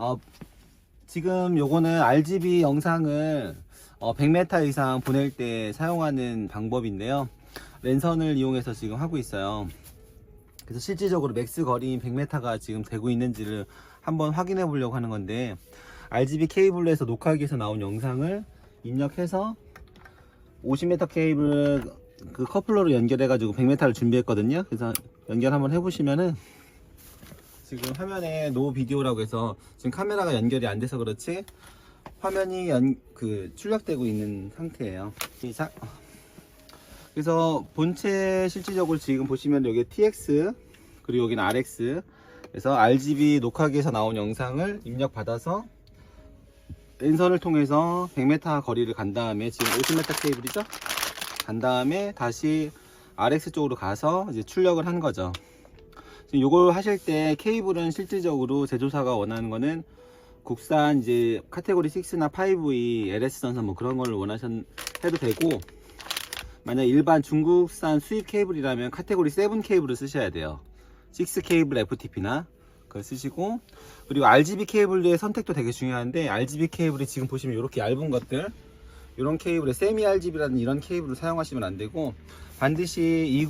어, 지금 요거는 RGB 영상을 어, 100m 이상 보낼 때 사용하는 방법인데요. 랜선을 이용해서 지금 하고 있어요. 그래서 실질적으로 맥스 거리인 100m가 지금 되고 있는지를 한번 확인해 보려고 하는 건데 RGB 케이블에서 녹화기에서 나온 영상을 입력해서 50m 케이블 그 커플러로 연결해 가지고 100m를 준비했거든요. 그래서 연결 한번 해 보시면은 지금 화면에 노 비디오라고 해서 지금 카메라가 연결이 안 돼서 그렇지 화면이 연, 그 출력되고 있는 상태예요. 시작. 그래서 본체 실질적으로 지금 보시면 여기 TX 그리고 여기는 RX 그래서 RGB 녹화기에서 나온 영상을 입력받아서 랜선을 통해서 100m 거리를 간 다음에 지금 50m 케이블이죠? 간 다음에 다시 RX 쪽으로 가서 이제 출력을 한 거죠. 요걸 하실 때 케이블은 실질적으로 제조사가 원하는 거는 국산 이제 카테고리 6나 5E LS 전선 뭐 그런 걸 원하셔 해도 되고 만약 일반 중국산 수입 케이블이라면 카테고리 7 케이블을 쓰셔야 돼요. 6 케이블 FTP나 그걸 쓰시고 그리고 RGB 케이블의 선택도 되게 중요한데 RGB 케이블이 지금 보시면 이렇게 얇은 것들 이런 케이블에 세미 RGB라는 이런 케이블을 사용하시면 안 되고 반드시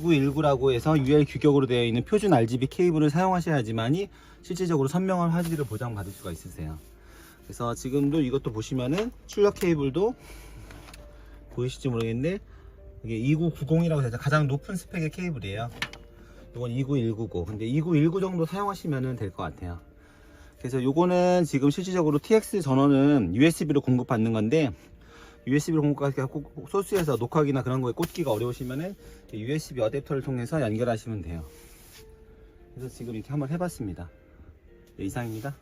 2919라고 해서 UL 규격으로 되어 있는 표준 RGB 케이블을 사용하셔야지만이 실질적으로 선명한 화질을 보장받을 수가 있으세요. 그래서 지금도 이것도 보시면은 출력 케이블도 보이실지 모르겠는데 이게 2990이라고 해서 가장 높은 스펙의 케이블이에요. 이건 29199. 근데 2919 정도 사용하시면 될 것 같아요. 그래서 요거는 지금 실질적으로 TX 전원은 USB로 공급받는 건데 USB로 공급하기가 소스에서 녹화기나 그런 거에 꽂기가 어려우시면은 USB 어댑터를 통해서 연결하시면 돼요. 그래서 지금 이렇게 한번 해봤습니다. 네, 이상입니다.